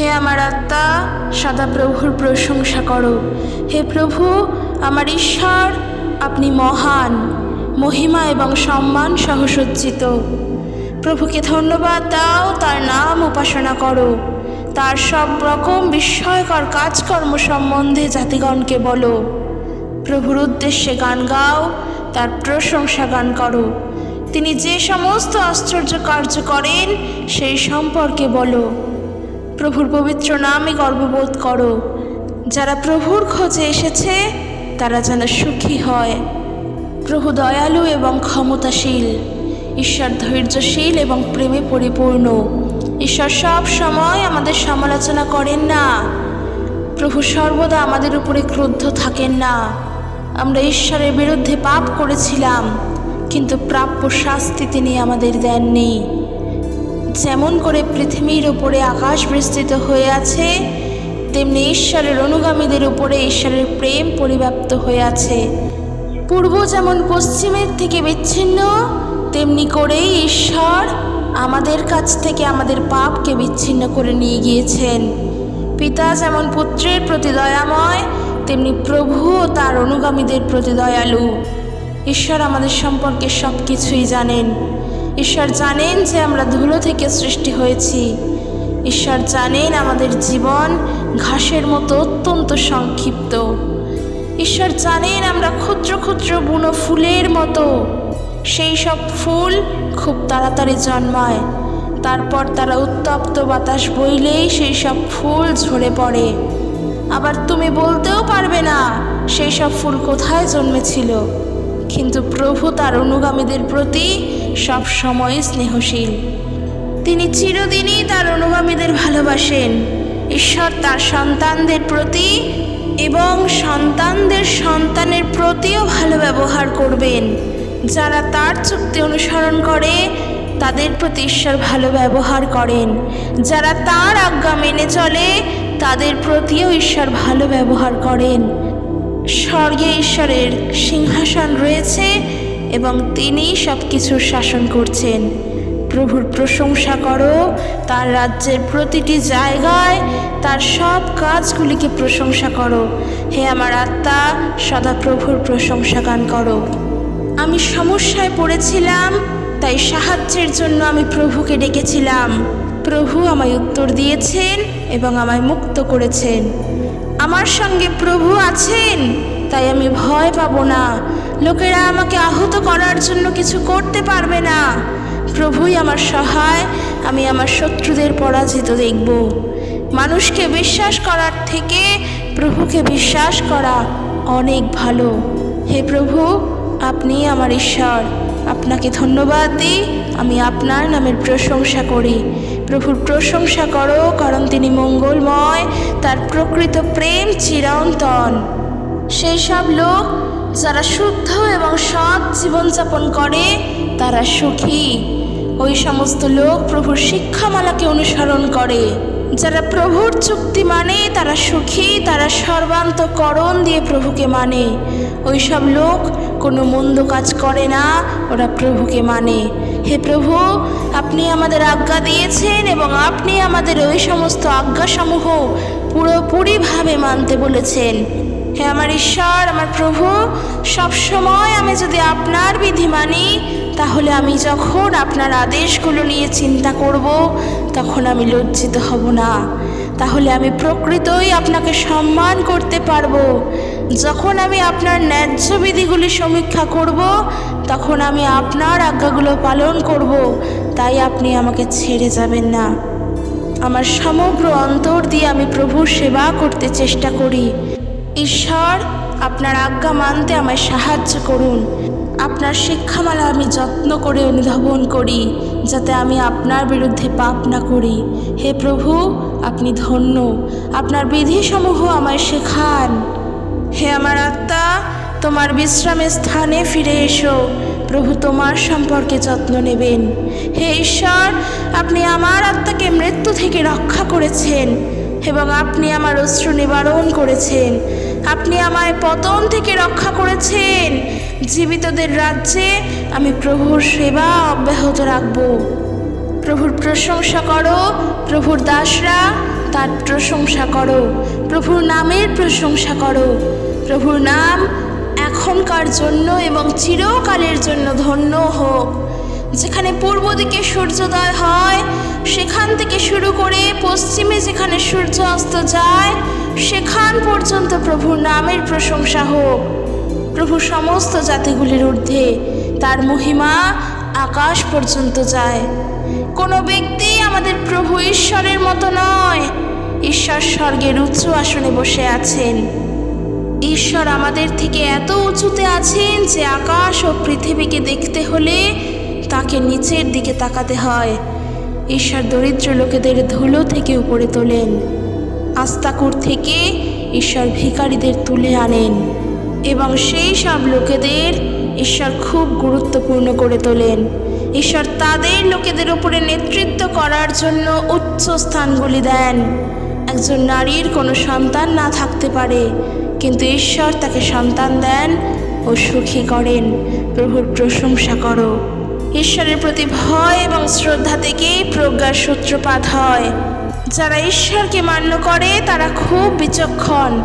হে আমার আত্মা, সদা প্রভুর প্রশংসা করো। হে প্রভু, আমার ঈশ্বর, আপনি মহান। মহিমা এবং সম্মান সহসজ্জিত প্রভুকে ধন্যবাদ দাও, তার নাম উপাসনা করো। তার সব রকম বিস্ময়কর কাজকর্ম সম্বন্ধে জাতিগণকে বলো। প্রভুর উদ্দেশ্যে গান গাও, তার প্রশংসা গান করো। তিনি যে সমস্ত আশ্চর্য কার্য করেন, সেই সম্পর্কে বলো। প্রভুর পবিত্র নামে গর্ববোধ করো। যারা প্রভুর খোঁজে এসেছে, তারা যেন সুখী হয়। প্রভু দয়ালু এবং ক্ষমতাশীল, ঈশ্বর ধৈর্যশীল এবং প্রেমে পরিপূর্ণ। ঈশ্বর সব সময় আমাদের সমালোচনা করেন না। প্রভু সর্বদা আমাদের উপরে ক্রুদ্ধ থাকেন না। আমরা ঈশ্বরের বিরুদ্ধে পাপ করেছিলাম, কিন্তু প্রাপ্য শাস্তি তিনি আমাদের দেননি। যেমন করে পৃথিবীর উপরে আকাশ বিস্তৃত হয়ে আছে, তেমনি ঈশ্বরের অনুগামীদের উপরে ঈশ্বরের প্রেম পরিব্যাপ্ত হয়ে আছে। পূর্ব যেমন পশ্চিমের থেকে বিচ্ছিন্ন, তেমনি করেই ঈশ্বর আমাদের কাছ থেকে আমাদের পাপকে বিচ্ছিন্ন করে নিয়ে গিয়েছেন। পিতা যেমন পুত্রের প্রতি দয়াময়, তেমনি প্রভুও তার অনুগামীদের প্রতি দয়ালু। ঈশ্বর আমাদের সম্পর্কে সব কিছুই জানেন। ঈশ্বর জানেন যে আমরা ধুলো থেকে সৃষ্টি হয়েছি। ঈশ্বর জানেন আমাদের জীবন ঘাসের মতো অত্যন্ত সংক্ষিপ্ত। ঈশ্বর জানেন আমরা ক্ষুদ্র ক্ষুদ্র বুনো ফুলের মতো। সেই সব ফুল খুব তাড়াতাড়ি জন্মায়। তারপর তারা উত্তপ্ত বাতাস বইলেই সেই সব ফুল ঝরে পড়ে। আবার তুমি বলতেও পারবে না, সেই সব ফুল কোথায় জন্মেছিল? কিন্তু প্রভু তার অনুগামীদের প্রতি সব সময় স্নেহশীল। তিনি চিরদিনই তার অনুগামীদের ভালোবাসেন। ঈশ্বর তার সন্তানদের প্রতি এবং সন্তানদের সন্তানের প্রতিও ভালো ব্যবহার করবেন। যারা তার চুক্তি অনুসরণ করে, তাদের প্রতি ঈশ্বর ভালো ব্যবহার করেন। যারা তার আজ্ঞা মেনে চলে, তাদের প্রতিও ঈশ্বর ভালো ব্যবহার করেন। স্বর্গে ঈশ্বরের সিংহাসন রয়েছে এবং তিনি সব কিছুর শাসন করছেন। প্রভুর প্রশংসা করো, তার রাজ্যের প্রতিটি জায়গায় তার সব কাজগুলিকে প্রশংসা করো। হে আমার আত্মা, সদা প্রভুর প্রশংসা গান করো। আমি সমস্যায় পড়েছিলাম, তাই সাহায্যের জন্য আমি প্রভুকে ডেকেছিলাম। প্রভু আমায় উত্তর দিয়েছেন এবং আমায় মুক্ত করেছেন। আমার সঙ্গে প্রভু আছেন, তাই আমি ভয় পাবো না। লোকেরা আমাকে আহত করার জন্য কিছু করতে পারবে না। প্রভুই আমার সহায়, আমি আমার শত্রুদের পরাজিত দেখব। মানুষকে বিশ্বাস করার থেকে প্রভুকে বিশ্বাস করা অনেক ভালো। হে প্রভু, আপনি আমার ঈশ্বর। আপনাকে ধন্যবাদ দিই। আমি আপনার নামের প্রশংসা করি। প্রভুর প্রশংসা করো, কারণ তিনি মঙ্গলময়, তার প্রকৃত প্রেম চিরন্তন। সেই সব লোক যারা শুদ্ধ এবং সৎ জীবনযাপন করে, তারা সুখী। ওই সমস্ত লোক প্রভুর শিক্ষামালাকে অনুসরণ করে। যারা প্রভুর চুক্তি মানে তারা সুখী, তারা সর্বান্তকরণ দিয়ে প্রভুকে মানে। ওই সব লোক কোনো মন্দ কাজ করে না, ওরা প্রভুকে মানে। হে প্রভু, আপনি আমাদের আজ্ঞা দিয়েছেন এবং আপনি আমাদের ওই সমস্ত আজ্ঞাসমূহ পুরোপুরিভাবে মানতে বলেছেন। হে আমার ঈশ্বর, আমার প্রভু সব সময় আমি যদি আপনার বিধি মানি তাহলে আমি যখন আপনার আদেশগুলো নিয়ে চিন্তা করব, তখন আমি লজ্জিত হব না। তাহলে আমি প্রকৃতই আপনাকে সম্মান করতে পারব। যখন আমি আপনার ন্যায্য বিধিগুলি সমীক্ষা করব, তখন আমি আপনার আজ্ঞাগুলো পালন করব। তাই আপনি আমাকে ছেড়ে যাবেন না। আমার সমগ্র অন্তর দিয়ে আমি প্রভুর সেবা করতে চেষ্টা করি। ঈশ্বর, আপনার আজ্ঞা মানতে আমায় সাহায্য করুন। আপনার শিক্ষামালা আমি যত্ন করে অনুধাবন করি, যাতে আমি আপনার বিরুদ্ধে পাপ না করি। হে প্রভু, আপনি ধন্য। আপনার বিধিসমূহ আমায় শেখান। হে আমার আত্মা, তোমার বিশ্রামের স্থানে ফিরে এসো। প্রভু, তোমার সম্পর্কে যত্ন নেবেন। হে ঈশ্বর, আপনি আমার আত্মাকে মৃত্যু থেকে রক্ষা করেছেন এবং আপনি আমার অশ্রু নিবারণ করেছেন। আপনি আমায় পতন থেকে রক্ষা করেছেন। জীবিতদের রাজ্যে আমি প্রভুর সেবা অব্যাহত রাখব। প্রভুর প্রশংসা করো, প্রভুর দাসরা তার প্রশংসা করো, প্রভুর নামের প্রশংসা করো। প্রভুর নাম এখনকার জন্য এবং চিরকালের জন্য ধন্য হোক। যেখানে পূর্ব দিকে সূর্যোদয় হয়, সেখান থেকে শুরু করে পশ্চিমে যেখানে সূর্য অস্ত যায়, সেখান পর্যন্ত প্রভুর নামের প্রশংসা হোক। প্রভু সমস্ত জাতিগুলির ঊর্ধ্বে তার মহিমা আকাশ পর্যন্ত যায়। কোনো ব্যক্তি আমাদের প্রভু ঈশ্বরের মতো নয়। ঈশ্বর স্বর্গের উচ্চ আসনে বসে আছেন। ঈশ্বর আমাদের থেকে এত উঁচুতে আছেন যে আকাশ ও পৃথিবীকে দেখতে হলে তাকে নিচের দিকে তাকাতে হয়। ঈশ্বর দরিদ্র লোকেদের ধুলো থেকে উপরে তোলেন। আস্তাকুর থেকে ঈশ্বর ভিখারিদের তুলে আনেন। এবং সেই সব লোকেদের ঈশ্বর খুব গুরুত্বপূর্ণ করে তোলেন। ঈশ্বর তাদের লোকেদের উপরে নেতৃত্ব করার জন্য উচ্চ স্থানগুলি দেন। একজন নারীর কোনো সন্তান না থাকতে পারে, কিন্তু ঈশ্বর তাকে সন্তান দেন ও সুখী করেন। প্রভুর প্রশংসা করো। ঈশ্বরের প্রতি ভয় এবং শ্রদ্ধা থেকেই প্রজ্ঞার সূত্রপাত হয়। যারা ঈশ্বরকে মান্য করে, তারা খুব বিচক্ষণ।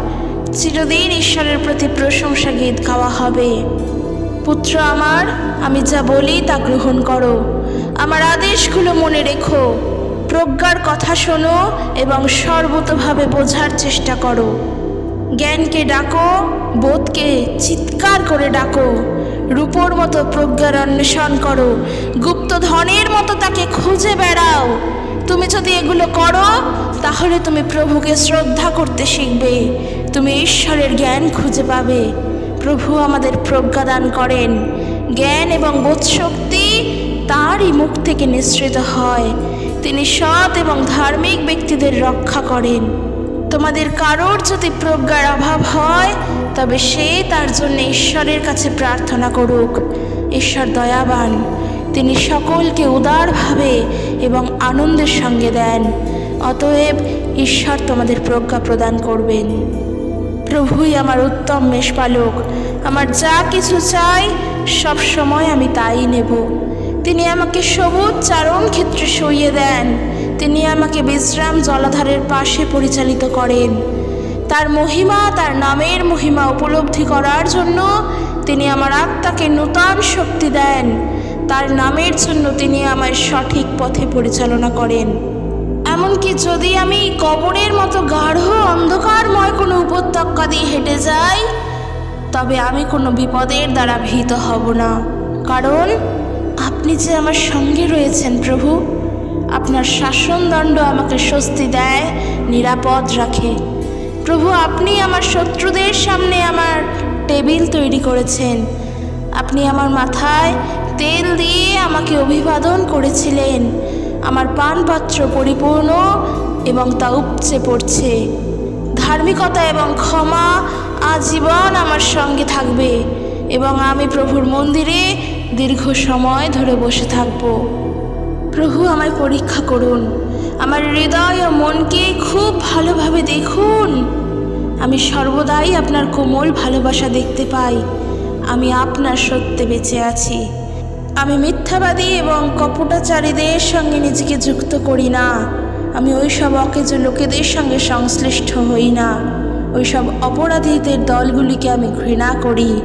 চিরদিন ঈশ্বরের প্রতি প্রশংসা গীত গাওয়া হবে। পুত্র আমার, আমি যা বলি তা গ্রহণ করো। আমার আদেশগুলো মনে রেখো। প্রজ্ঞার কথা শোনো এবং সর্বতভাবে বোঝার চেষ্টা করো। জ্ঞানকে ডাকো, বোধকে চিৎকার করে ডাকো। রূপোর মতো প্রজ্ঞার অন্বেষণ করো। গুপ্ত ধনের মতো তাকে খুঁজে বেড়াও। তুমি যদি এগুলো করো, তাহলে তুমি প্রভুকে শ্রদ্ধা করতে শিখবে। তুমি ঈশ্বরের জ্ঞান খুঁজে পাবে। প্রভু আমাদের প্রজ্ঞা দান করেন। জ্ঞান এবং বোধশক্তি তারই মুখ থেকে নিঃসৃত হয়। তিনি সৎ এবং ধার্মিক ব্যক্তিদের রক্ষা করেন। তোমাদের কারোর যদি প্রজ্ঞার অভাব হয়, তবে সে তার জন্য ঈশ্বরের কাছে প্রার্থনা করুক। ঈশ্বর দয়াবান, তিনি সকলকে উদারভাবে এবং আনন্দের সঙ্গে দেন। অতএব ঈশ্বর তোমাদের প্রজ্ঞা প্রদান করবেন। প্রভুই আমার উত্তম মেষপালক আমার যা কিছু চাই, সব সময় আমি তাই নেব। তিনি আমাকে সবুজ চারণ ক্ষেত্রে সইয়ে দেন। তিনি আমাকে বিশ্রাম জলাধারের পাশে পরিচালিত করেন। তার মহিমা, তার নামের মহিমা উপলব্ধি করার জন্য তিনি আমার আত্মাকে নূতন শক্তি দেন। তার নামের জন্য তিনি আমায় সঠিক পথে পরিচালনা করেন। এমনকি যদি আমি কবরের মতো গাঢ় অন্ধকারময় কোনো উপত্যকা দিয়ে হেঁটে যাই, তবে আমি কোনো বিপদের দ্বারা ভীত হব না। কারণ আপনি যে আমার সঙ্গে রয়েছেন প্রভু, আপনার শাসনদণ্ড আমাকে স্বস্তি দেয়, নিরাপদ রাখে। প্রভু, আপনি আমার শত্রুদের সামনে আমার টেবিল তৈরি করেছেন। আপনি আমার মাথায় তেল দিয়ে আমাকে অভিবাদন করেছিলেন। আমার পানপাত্র পরিপূর্ণ এবং তা উপচে পড়ছে। ধার্মিকতা এবং ক্ষমা আজীবন আমার সঙ্গে থাকবে এবং আমি প্রভুর মন্দিরে দীর্ঘ সময় ধরে বসে থাকব। প্রভু আমায় পরীক্ষা করুন। আমার হৃদয় ও মনকে খুব ভালোভাবে দেখুন। আমি সর্বদাই আপনার কোমল ভালোবাসা দেখতে পাই। আমি আপনার সত্যে বেঁচে আছি। আমি মিথ্যাবাদী এবং কপটাচারীদের সঙ্গে নিজেকে যুক্ত করি না। আমি ওইসব অকেজ লোকেদের সঙ্গে সংশ্লিষ্ট হই না। ওইসব অপরাধীদের দলগুলিকে আমি ঘৃণা করি।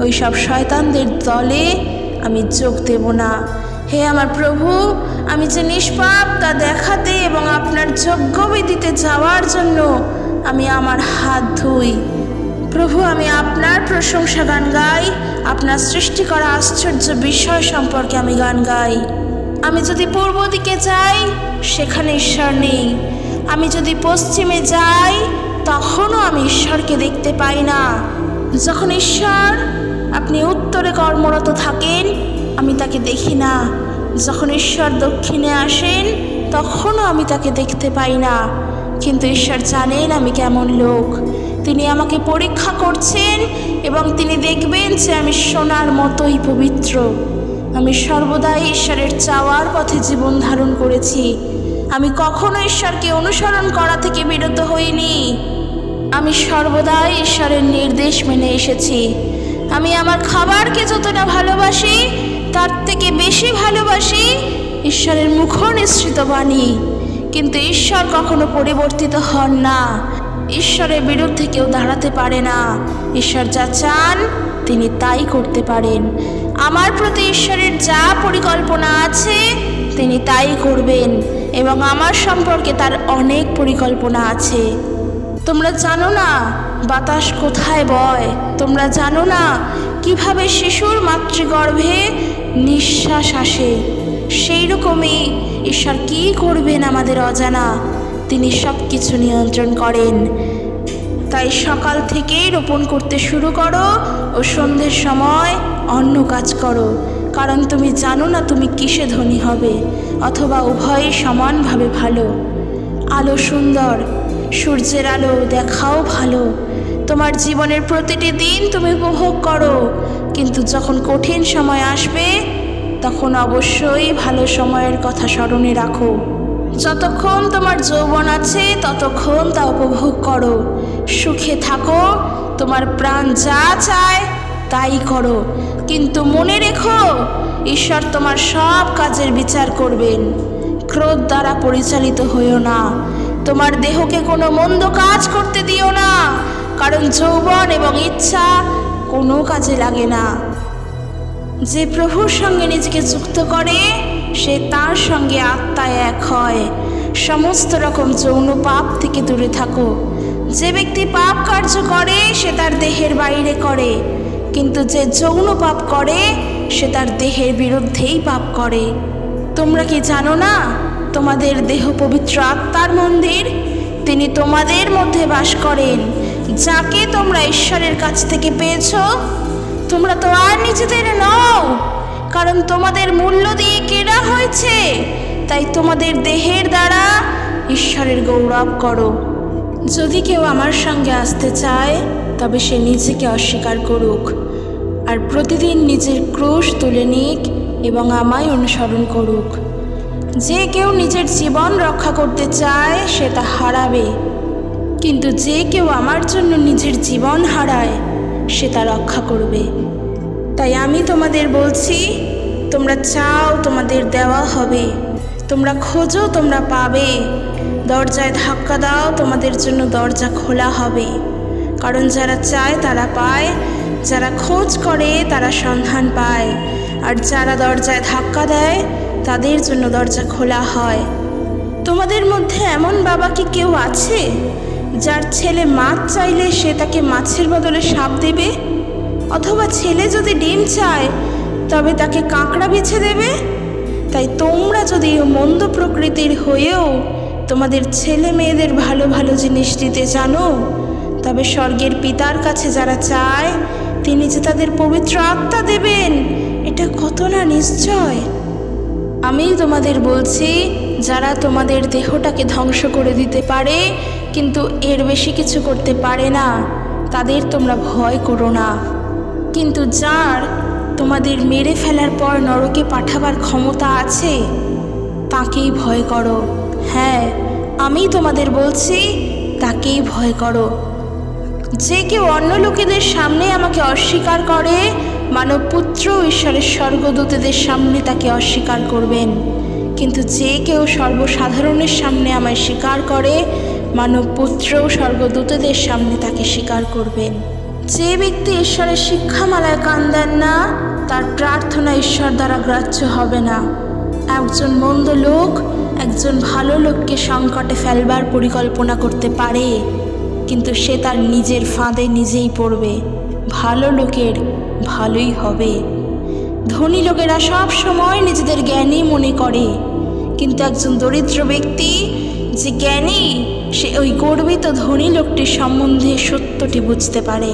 ওইসব শয়তানদের দলে আমি যোগ দেব না। হে আমার প্রভু, আমি যে নিষ্পাপ তা দেখাতে এবং আপনার যজ্ঞবিধিতে যাওয়ার জন্য আমি আমার হাত ধুই। প্রভু, আমি আপনার প্রশংসা গান গাই। আপনার সৃষ্টি করা আশ্চর্য বিষয় সম্পর্কে আমি গান গাই। আমি যদি পূর্ব দিকে যাই, সেখানে ঈশ্বর নেই। আমি যদি পশ্চিমে যাই, তখনও আমি ঈশ্বরকে দেখতে পাই না। যখন ঈশ্বর আপনি উত্তরে কর্মরত থাকেন, আমি তাকে দেখি না। যখন ঈশ্বর দক্ষিণে আসেন, তখনও আমি তাকে দেখতে পাই না। কিন্তু ঈশ্বর জানেন আমি কেমন লোক। তিনি আমাকে পরীক্ষা করছেন এবং তিনি দেখবেন যে আমি সোনার মতোই পবিত্র। আমি সর্বদাই ঈশ্বরের চাওয়ার পথে জীবন ধারণ করেছি। আমি কখনো ঈশ্বরকে অনুসরণ করা থেকে বিরত হইনি। আমি সর্বদাই ঈশ্বরের নির্দেশ মেনে এসেছি। আমি আমার খাবারকে যতটা ভালোবাসি, তার থেকে বেশি ভালোবাসি ঈশ্বরের মুখ নিঃসৃত বাণী। কিন্তু ঈশ্বর কখনো পরিবর্তিত হন না। ঈশ্বরের বিরুদ্ধে কেউ দাঁড়াতে পারে না। ঈশ্বর যা চান, তিনি তাই করতে পারেন। আমার প্রতি ঈশ্বরের যা পরিকল্পনা আছে, তিনি তাই করবেন এবং আমার সম্পর্কে তার অনেক পরিকল্পনা আছে। তোমরা জানো না বাতাস কোথায় বয়? তোমরা জানো না কীভাবে শিশুর মাতৃগর্ভে নিঃশ্বাস আসে? সেই রকমই ঈশ্বর কী করবেন আমাদের অজানা? তিনি সব কিছু নিয়ন্ত্রণ করেন। তাই সকাল থেকেই রোপণ করতে শুরু করো ও সন্ধ্যের সময় অন্য কাজ করো। কারণ তুমি জানো না তুমি কিসে ধনী হবে, অথবা উভয়ই সমানভাবে ভালো। আলো সুন্দর, সূর্যের আলো দেখাও ভালো। তোমার জীবনের প্রতিটি দিন তুমি উপভোগ করো, কিন্তু যখন কঠিন সময় আসবে, তখন অবশ্যই ভালো সময়ের কথা স্মরণে রাখো। যতক্ষণ তোমার যৌবন আছে, ততক্ষণ তা উপভোগ করো। সুখে থাকো, তোমার প্রাণ যা চায়, তাই করো। কিন্তু মনে রেখো, ঈশ্বর তোমার সব কাজের বিচার করবেন। ক্রোধ দ্বারা পরিচালিত হইও না। তোমার দেহকে কোনো মন্দ কাজ করতে দিও না, কারণ যৌবন এবং ইচ্ছা কোনো কাজে লাগে না। যে প্রভুর সঙ্গে নিজেকে যুক্ত করে সে তার সঙ্গে আত্মায় এক হয়। সমস্ত রকম যৌন পাপ থেকে দূরে থাকো। যে ব্যক্তি পাপ কার্য করে, সে তার দেহের বাইরে করে। কিন্তু যে যৌন পাপ করে, সে তার দেহের বিরুদ্ধেই পাপ করে। তোমরা কি জানো না, তোমাদের দেহ পবিত্র আত্মার মন্দির? তিনি তোমাদের মধ্যে বাস করেন। যাকে তোমরা ঈশ্বরের কাছ থেকে পেয়েছ, তোমরা তো আর নিজেদের নও। কারণ তোমাদের মূল্য দিয়ে কেনা হয়েছে, তাই তোমাদের দেহের দ্বারা ঈশ্বরের গৌরব করো। যদি কেউ আমার সঙ্গে আসতে চায়, তবে সে নিজেকে অস্বীকার করুক, আর প্রতিদিন নিজের ক্রোশ তুলে নিক এবং আমায় অনুসরণ করুক। যে কেউ নিজের জীবন রক্ষা করতে চায়, সে তা হারাবে। কিন্তু যে কেউ আমার জন্য নিজের জীবন হারায়, সে তা রক্ষা করবে। তাই আমি তোমাদের বলছি তোমরা চাও তোমাদের দেওয়া হবে। তোমরা খোঁজো, তোমরা পাবে। দরজায় ধাক্কা দাও, তোমাদের জন্য দরজা খোলা হবে। কারণ যারা চায়, তারা পায়। যারা খোঁজ করে, তারা সন্ধান পায়। আর যারা দরজায় ধাক্কা দেয়, তাদের জন্য দরজা খোলা হয়। তোমাদের মধ্যে এমন বাবা কি কেউ আছে? যার ছেলে মাছ চাইলে সে তাকে মাছের বদলে সাপ দেবে? অথবা ছেলে যদি ডিম চায় তবে তাকে কাঁকড়া বেছে দেবে? তাই তোমরা যদি মন্দ প্রকৃতির হয়েও তোমাদের ছেলে মেয়েদের ভালো ভালো জিনিস দিতে জানো, তবে স্বর্গের পিতার কাছে যারা চায়, তিনি যে তাদের পবিত্র আত্মা দেবেন, এটা কত না নিশ্চয়? আমি তোমাদের বলছি, যারা তোমাদের দেহটাকে ধ্বংস করে দিতে পারে, কিন্তু এর বেশি কিছু করতে পারে না, তাদের তোমরা ভয় করো না। কিন্তু যার তোমাদের মেরে ফেলার পর নরকে পাঠাবার ক্ষমতা আছে? তাকেই ভয় করো। হ্যাঁ আমি তোমাদের বলছি, তাকেই ভয় করো। যে কেউ অন্য লোকেদের সামনে আমাকে অস্বীকার করে মানব পুত্র ঈশ্বরের স্বর্গদূতেদের সামনে তাকে অস্বীকার করবেন। কিন্তু যে কেউ সর্বসাধারণের সামনে আমায় স্বীকার করে মানব পুত্র স্বর্গদূতদের সামনে তাকে স্বীকার করবেন। যে ব্যক্তি ঈশ্বরের শিক্ষামালায় কান দেন না, তার প্রার্থনা ঈশ্বর দ্বারা গ্রাহ্য হবে না। একজন মন্দ লোক একজন ভালো লোককে সংকটে ফেলবার পরিকল্পনা করতে পারে, কিন্তু সে তার নিজের ফাঁদে নিজেই পড়বে। ভালো লোকের ভালোই হবে। ধনী লোকেরা সব সময় নিজেদের জ্ঞানী মনে করে, কিন্তু একজন দরিদ্র ব্যক্তি যে জ্ঞানী সে ওই গর্বিত ধনী লোকটির সম্বন্ধে সত্যটি বুঝতে পারে।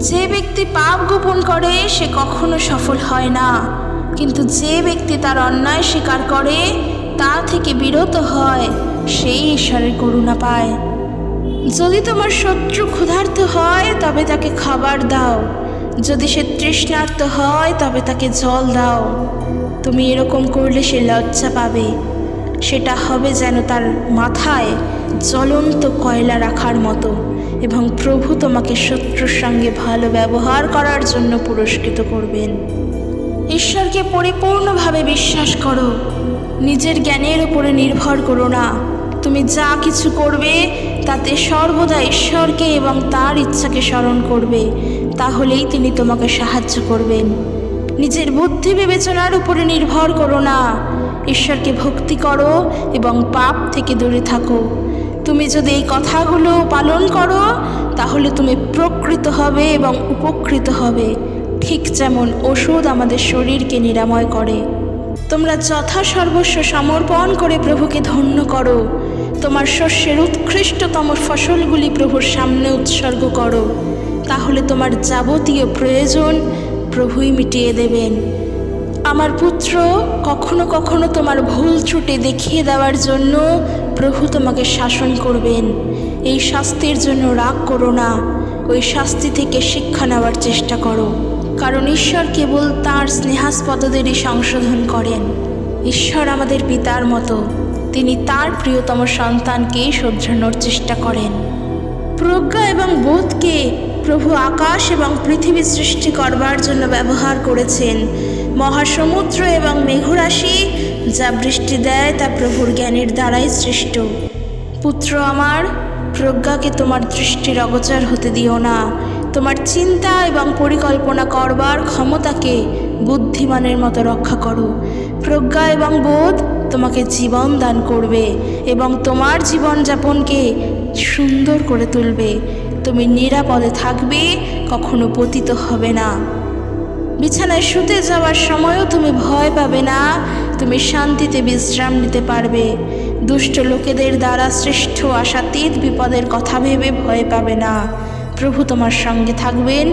যে ব্যক্তি পাপ গোপন করে, সে কখনো সফল হয় না। কিন্তু যে ব্যক্তি তার অন্যায় স্বীকার করে, তা থেকে বিরত হয়, সেই ঈশ্বরের করুণা পায়। যদি তোমার শত্রু ক্ষুধার্ত হয়, তবে তাকে খাবার দাও। যদি সে তৃষ্ণার্ত হয়, তবে তাকে জল দাও। তুমি এরকম করলে সে লজ্জা পাবে। সেটা হবে যেন তার মাথায় জ্বলন্ত কয়লা রাখার মতো এবং প্রভু তোমাকে শত্রুর সঙ্গে ভালো ব্যবহার করার জন্য পুরস্কৃত করবেন। ঈশ্বরকে পরিপূর্ণভাবে বিশ্বাস করো। নিজের জ্ঞানের উপরে নির্ভর করো না। তুমি যা কিছু করবে, তাতে সর্বদা ঈশ্বরকে এবং তার ইচ্ছাকে স্মরণ করবে। তাহলেই তিনি তোমাকে সাহায্য করবেন। নিজের বুদ্ধি বিবেচনার উপরে নির্ভর করো না। ঈশ্বরকে ভক্তি করো এবং পাপ থেকে দূরে থাকো। তুমি যদি এই কথাগুলো পালন করো, তাহলে তুমি প্রকৃত হবে এবং উপকৃত হবে। ঠিক যেমন ওষুধ আমাদের শরীরকে নিরাময় করে। তোমরা যথা সর্বস্ব সমর্পণ করে প্রভুকে ধন্য করো। তোমার শস্যের উৎকৃষ্টতম ফসলগুলি প্রভুর সামনে উৎসর্গ করো। তাহলে তোমার যাবতীয় প্রয়োজন প্রভুই মিটিয়ে দেবেন। আমার পুত্র কখনো কখনো তোমার ভুল ত্রুটি দেখিয়ে দেওয়ার জন্য প্রভু তোমাকে শাসন করবেন। এই শাস্তির জন্য রাগ করো না। ওই শাস্তি থেকে শিক্ষা নেওয়ার চেষ্টা করো। কারণ ঈশ্বর কেবল তাঁর স্নেহাস্পদদেরই সংশোধন করেন। ঈশ্বর আমাদের পিতার মতো। তিনি তার প্রিয়তম সন্তানকেই শোধরানোর চেষ্টা করেন। প্রজ্ঞা এবং বোধকে প্রভু আকাশ এবং পৃথিবী সৃষ্টি করবার জন্য ব্যবহার করেছেন। মহাসমুদ্র এবং মেঘরাশি, যা বৃষ্টি দেয় তা প্রভুর জ্ঞানের দ্বারাই সৃষ্ট। পুত্র আমার, প্রজ্ঞাকে তোমার দৃষ্টির অগোচর হতে দিও না। তোমার চিন্তা এবং পরিকল্পনা করবার ক্ষমতাকে বুদ্ধিমানের মতো রক্ষা করো। প্রজ্ঞা এবং বোধ তোমাকে জীবন দান করবে এবং তোমার জীবনযাপনকে সুন্দর করে তুলবে। তুমি নিরাপদে থাকবে, কখনো পতিত হবে না। বিছানায় শুতে যাওয়ার সময়ও তুমি ভয় পাবে না। তুমি শান্তিতে বিশ্রাম নিতে পারবে। দুষ্ট লোকেদের দ্বারা সৃষ্ট আশাতীত বিপদের কথা ভেবে ভয় পাবে না। প্রভু তোমার সঙ্গে থাকবেন,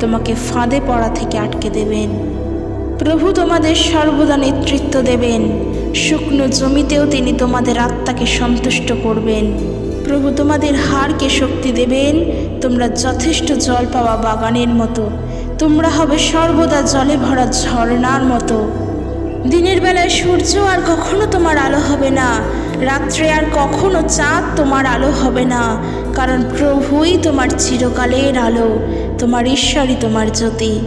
তোমাকে ফাঁদে পড়া থেকে আটকে দেবেন। প্রভু তোমাদের সর্বদা নেতৃত্ব দেবেন। শুকনো জমিতেও তিনি তোমাদের আত্মাকে সন্তুষ্ট করবেন। প্রভু তোমাদের হাড়কে শক্তি দেবেন। তোমরা যথেষ্ট জল পাওয়া বাগানের মতো। তোমরা হবে সর্বদা জলে ভরা ঝর্ণার মতো। দিনের বেলায় সূর্য আর কখনো তোমার আলো হবে না। রাত্রে আর কখনো চাঁদ তোমার আলো হবে না। কারণ প্রভুই তোমার চিরকালের আলো, তোমার ঈশ্বরই তোমার জ্যোতি।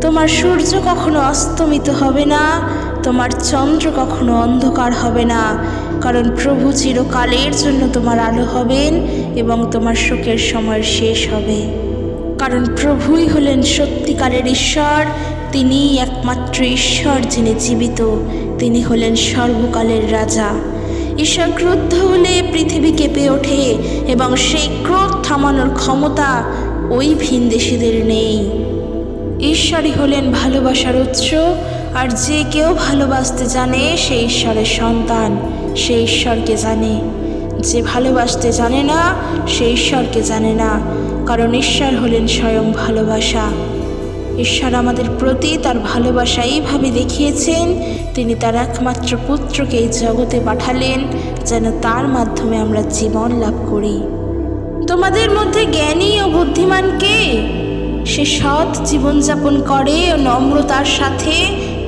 তোমার সূর্য কখনো অস্তমিত হবে না, তোমার চন্দ্র কখনো অন্ধকার হবে না। কারণ প্রভু চিরকালের জন্য তোমার আলো হবেন এবং তোমার শোকের সময় শেষ হবে। কারণ প্রভুই হলেন সত্যিকারের ঈশ্বর। তিনি একমাত্র ঈশ্বর যিনি জীবিত। তিনি হলেন সর্বকালের রাজা। ঈশ্বর ক্রুদ্ধ হলে পৃথিবী কেঁপে ওঠে এবং সেই ক্রোধ থামানোর ক্ষমতা ওই ভিনদেশিদের নেই। ঈশ্বরই হলেন ভালোবাসার উৎস, আর যে কেউ ভালোবাসতে জানে সে ঈশ্বরের সন্তান, সে ঈশ্বরকে জানে। যে ভালোবাসতে জানে না, সে ঈশ্বরকে জানে না। কারণ ঈশ্বর হলেন স্বয়ং ভালোবাসা। ঈশ্বর আমাদের প্রতি তার ভালোবাসা এইভাবে দেখিয়েছেন, তিনি তার একমাত্র পুত্রকে এই জগতে পাঠালেন, যেন তার মাধ্যমে আমরা জীবন লাভ করি। তোমাদের মধ্যে জ্ঞানী ও বুদ্ধিমান কে? সে সৎ জীবনযাপন করে ও নম্রতার সাথে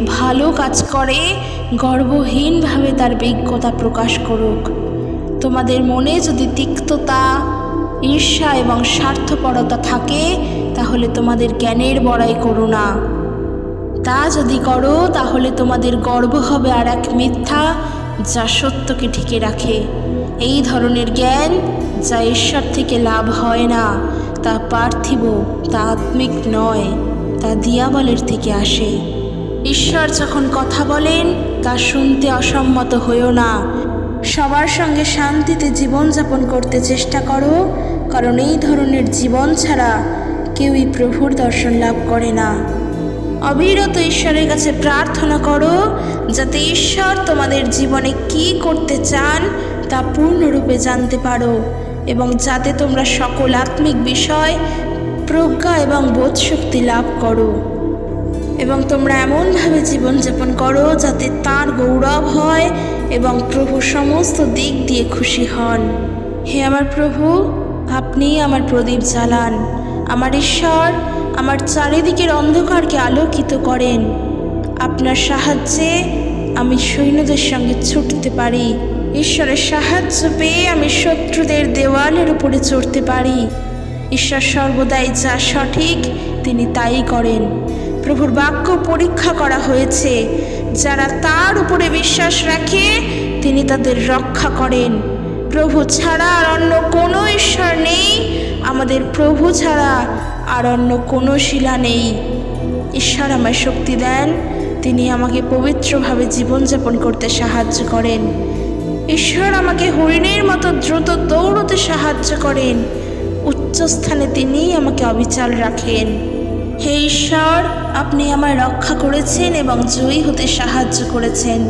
ভালো কাজ করে, গর্বহীনভাবে তার বিজ্ঞতা প্রকাশ করুক। তোমাদের মনে যদি তিক্ততা, ঈর্ষা এবং স্বার্থপরতা থাকে, তাহলে তোমাদের জ্ঞানের বড়াই করো না। তা যদি করো, তাহলে তোমাদের গর্ব হবে আর এক মিথ্যা যা সত্যকে ঢেকে রাখে। এই ধরনের জ্ঞান যা ঈশ্বর থেকে লাভ হয় না, তা পার্থিব, তা আত্মিক নয়, তা দিয়াবলের থেকে আসে। ঈশ্বর যখন কথা বলেন, তা শুনতে অসম্মত হইও না। সবার সঙ্গে শান্তিতে জীবনযাপন করতে চেষ্টা করো, কারণ এই ধরনের জীবন ছাড়া কেউই প্রভুর দর্শন লাভ করে না। অবিরত ঈশ্বরের কাছে প্রার্থনা করো, যাতে ঈশ্বর তোমাদের জীবনে কি করতে চান তা পূর্ণরূপে জানতে পারো, এবং যাতে তোমরা সকল আত্মিক বিষয়, প্রজ্ঞা এবং বোধশক্তি লাভ করো। এবং তোমরা এমনভাবে জীবনযাপন করো যাতে তার গৌরব হয় এবং প্রভু সমস্ত দিক দিয়ে খুশি হন। হে আমার প্রভু, আপনি আমার প্রদীপ জ্বালান। আমার ঈশ্বর আমার চারিদিকের অন্ধকারকে আলোকিত করেন। আপনার সাহায্যে আমি সৈন্যদের সঙ্গে ছুটতে পারি। ঈশ্বরের সাহায্য পেয়ে আমি শত্রুদের দেওয়ালের উপরে চড়তে পারি। ঈশ্বর সর্বদাই যা সঠিক, তিনি তাই করেন। প্রভুর বাক্য পরীক্ষা করা হয়েছে। যারা তার উপরে বিশ্বাস রাখে, তিনি তাদের রক্ষা করেন। প্রভু ছাড়া আর অন্য কোনো ঈশ্বর নেই। আমাদের প্রভু ছাড়া আর অন্য কোনো শিলা নেই। ঈশ্বর আমায় শক্তি দেন। তিনি আমাকে পবিত্রভাবে জীবনযাপন করতে সাহায্য করেন। ঈশ্বর আমাকে হরিণের মতো দ্রুত দৌড়তে সাহায্য করেন। উচ্চস্থানে তিনি আমাকে অবিচাল রাখেন। হে ঈশ্বর, আপনি আমায় রক্ষা করেছেন এবং জয়ী হতে সাহায্য করেছেন।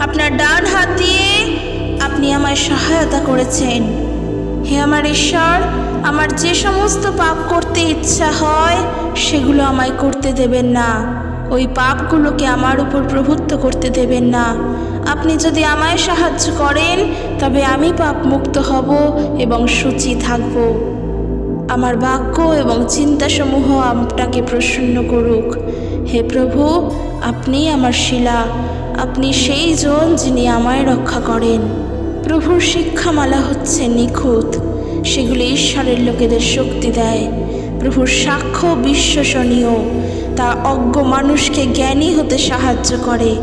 আপনার ডান হাত দিয়ে আপনি আমায় সহায়তা করেছেন। হে আমার ঈশ্বর, আমার যে সমস্ত পাপ করতে ইচ্ছা হয়, সেগুলো আমায় করতে দেবেন না। ওই পাপগুলোকে আমার উপর প্রভুত্ব করতে দেবেন না। আপনি যদি আমায় সাহায্য করেন, তবে আমি পাপ মুক্ত হব এবং সূচি থাকব। আমার বাক্য এবং চিন্তাসমূহ আপনাকে প্রসন্ন করুক। হে প্রভু, আপনি আমার শিলা। আপনি সেই জন যিনি আমায় রক্ষা করেন। প্রভুর শিক্ষামালা হচ্ছে নিখুঁত। সেগুলি ঈশ্বরের লোকেদের শক্তি দেয়। প্রভুর সাক্ষ্য বিশ্বসনীয়। তা অজ্ঞ মানুষকে জ্ঞানী হতে সাহায্য করে।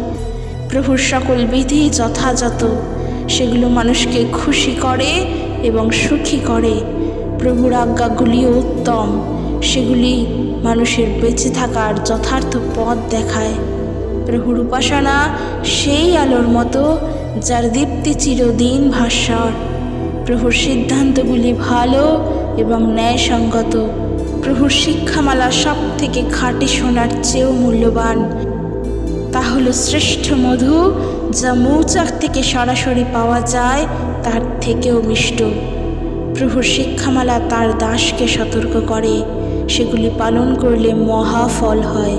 প্রভুর সকল বিধি যথাযথ। সেগুলো মানুষকে খুশি করে এবং সুখী করে। প্রভুর আজ্ঞাগুলিও উত্তম। সেগুলি মানুষের বেঁচে থাকার যথার্থ পথ দেখায়। প্রভুর উপাসনা সেই আলোর মতো, যার দীপ্তি চিরদিন ভাস্বর। প্রভুর সিদ্ধান্তগুলি ভালো এবং ন্যায়সঙ্গত। প্রভুর শিক্ষামালা সব থেকে খাঁটি সোনার চেয়েও মূল্যবান। তা হলো শ্রেষ্ঠ মধু, যা মৌচাক থেকে সরাসরি পাওয়া যায়, তার থেকেও মিষ্ট। প্রভুর শিক্ষামালা তার দাসকে সতর্ক করে। সেগুলি পালন করলে মহা ফল হয়।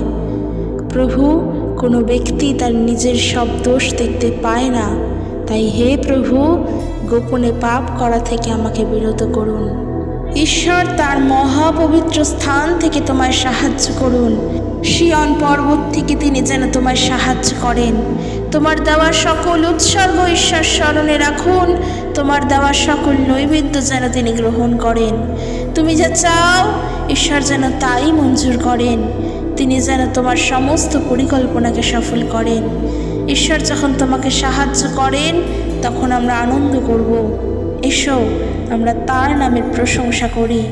প্রভু, কোনো ব্যক্তি তার নিজের সব দোষ দেখতে পায় না। তাই হে প্রভু, গোপনে পাপ করা থেকে আমাকে বিরত করুন। ঈশ্বর তার মহাপবিত্র স্থান থেকে তোমায় সাহায্য করুন। শিয়ন পর্বত থেকে তিনি যেন তোমায় সাহায্য করেন। তোমার দেওয়া সকল উৎসর্গ ঈশ্বর স্মরণে রাখুন। তোমার দেওয়া সকল নৈবেদ্য যেন তিনি গ্রহণ করেন। তুমি যা চাও, ঈশ্বর যেন তাই মঞ্জুর করেন। তিনি যেন তোমার সমস্ত পরিকল্পনাকে সফল করেন। ঈশ্বর যখন তোমাকে সাহায্য করেন, তখন আমরা আনন্দ করব। এসো, আমরা তার নামের প্রশংসা করি।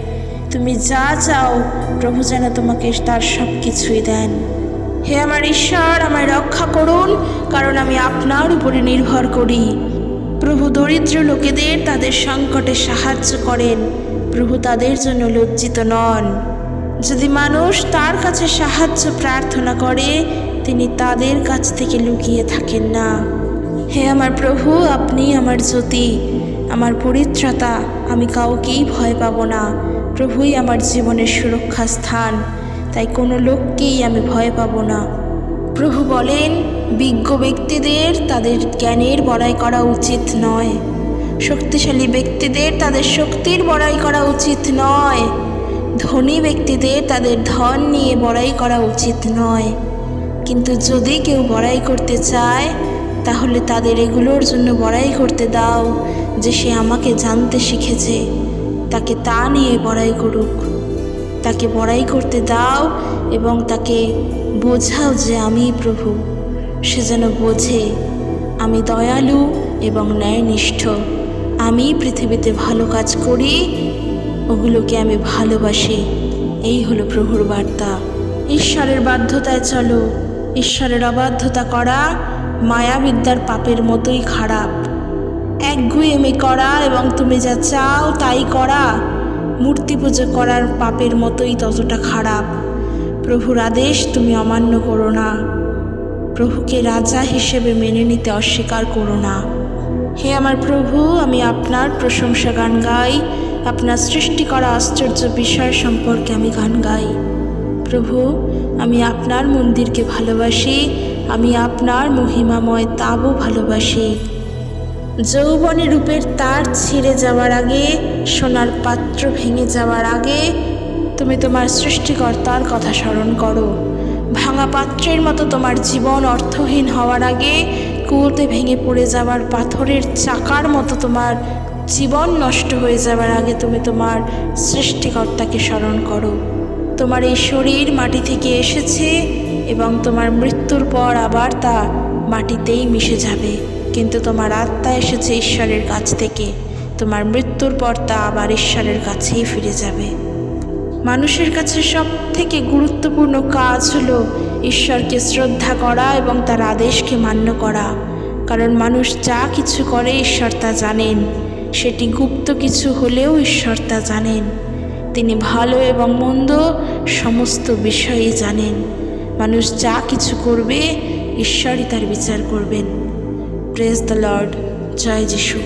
তুমি যা চাও, প্রভু যেন তোমাকে তার সব কিছুই দেন। হে আমার ঈশ্বর, আমায় রক্ষা করুন, কারণ আমি আপনার উপরে নির্ভর করি। প্রভু দরিদ্র লোকেদের তাদের সংকটে সাহায্য করেন। প্রভু তাদের জন্য লজ্জিত নন। যদি মানুষ তার কাছে সাহায্য প্রার্থনা করে, তিনি তাদের কাছ থেকে লুকিয়ে থাকেন না। হে আমার প্রভু, আপনি আমার জ্যোতি। আমার পরিত্রাতা, আমি কাউকেই ভয় পাব না। প্রভুই আমার জীবনের সুরক্ষা স্থান। তাই কোনো লোককেই আমি ভয় পাব না। প্রভু বলেন, বিজ্ঞ ব্যক্তিদের তাদের জ্ঞানের বড়াই করা উচিত নয়। শক্তিশালী ব্যক্তিদের তাদের শক্তির বড়াই করা উচিত নয়। ধনী ব্যক্তিদের তাদের ধন নিয়ে বড়াই করা উচিত নয়। কিন্তু যদি কেউ বড়াই করতে চায়, তাহলে তাদের এগুলোর জন্য বড়াই করতে দাও, যে সে আমাকে জানতে শিখেছে। তাকে তা নিয়ে বড়াই করুক। তাকে বড়াই করতে দাও এবং তাকে বোঝাও যে আমি প্রভু। সে যেন বোঝে, আমি দয়ালু এবং ন্যায়নিষ্ঠ। আমি পৃথিবীতে ভালো কাজ করি, ওগুলোকে আমি ভালোবাসি। এই হলো প্রভুর বার্তা। ঈশ্বরের বাধ্যতায় চলো। ঈশ্বরের অবাধ্যতা করা মায়াবিদ্যার পাপের মতোই খারাপ। একগুয়েমি করা এবং তুমি যা চাও তাই করা। মূর্তি পুজো করার পাপের মতোই ততটা খারাপ। প্রভুর আদেশ তুমি অমান্য করো না। প্রভুকে রাজা হিসেবে মেনে নিতে অস্বীকার করো না। হে আমার প্রভু, আমি আপনার প্রশংসা গান গাই। আপনার সৃষ্টি করা আশ্চর্য বিষয় সম্পর্কে আমি গান গাই। প্রভু, আমি আপনার মন্দিরকে ভালোবাসি। আমি আপনার মহিমাময় তাবও ভালোবাসি। যৌবনী রূপের তার ছিঁড়ে যাওয়ার আগে, সোনার পাত্র ভেঙে যাওয়ার আগে, তুমি তোমার সৃষ্টিকর্তার কথা স্মরণ করো। ভাঙা পাত্রের মতো তোমার জীবন অর্থহীন হওয়ার আগে, কুয়োতে ভেঙে পড়ে যাওয়ার পাথরের চাকার মতো তোমার জীবন নষ্ট হয়ে যাওয়ার আগে তুমি তোমার সৃষ্টিকর্তাকে স্মরণ করো। তোমার এই শরীর মাটি থেকে এসেছে এবং তোমার মৃত্যুর পর আবার তা মাটিতেই মিশে যাবে। কিন্তু তোমার আত্মা এসেছে ঈশ্বরের কাছ থেকে। তোমার মৃত্যুর পর তা আবার ঈশ্বরের কাছেই ফিরে যাবে। মানুষের কাছে সব থেকে গুরুত্বপূর্ণ কাজ হলো ঈশ্বরকে শ্রদ্ধা করা এবং তার আদেশকে মান্য করা। কারণ মানুষ যা কিছু করে ঈশ্বর তা জানেন। সেটি গুপ্ত কিছু হলেও ঈশ্বর তা জানেন। তিনি ভালো এবং মন্দ সমস্ত বিষয়ই জানেন। মানুষ যা কিছু করবে, ঈশ্বরই তার বিচার করবেন। প্রেজ দ্য লর্ড জয় যিশু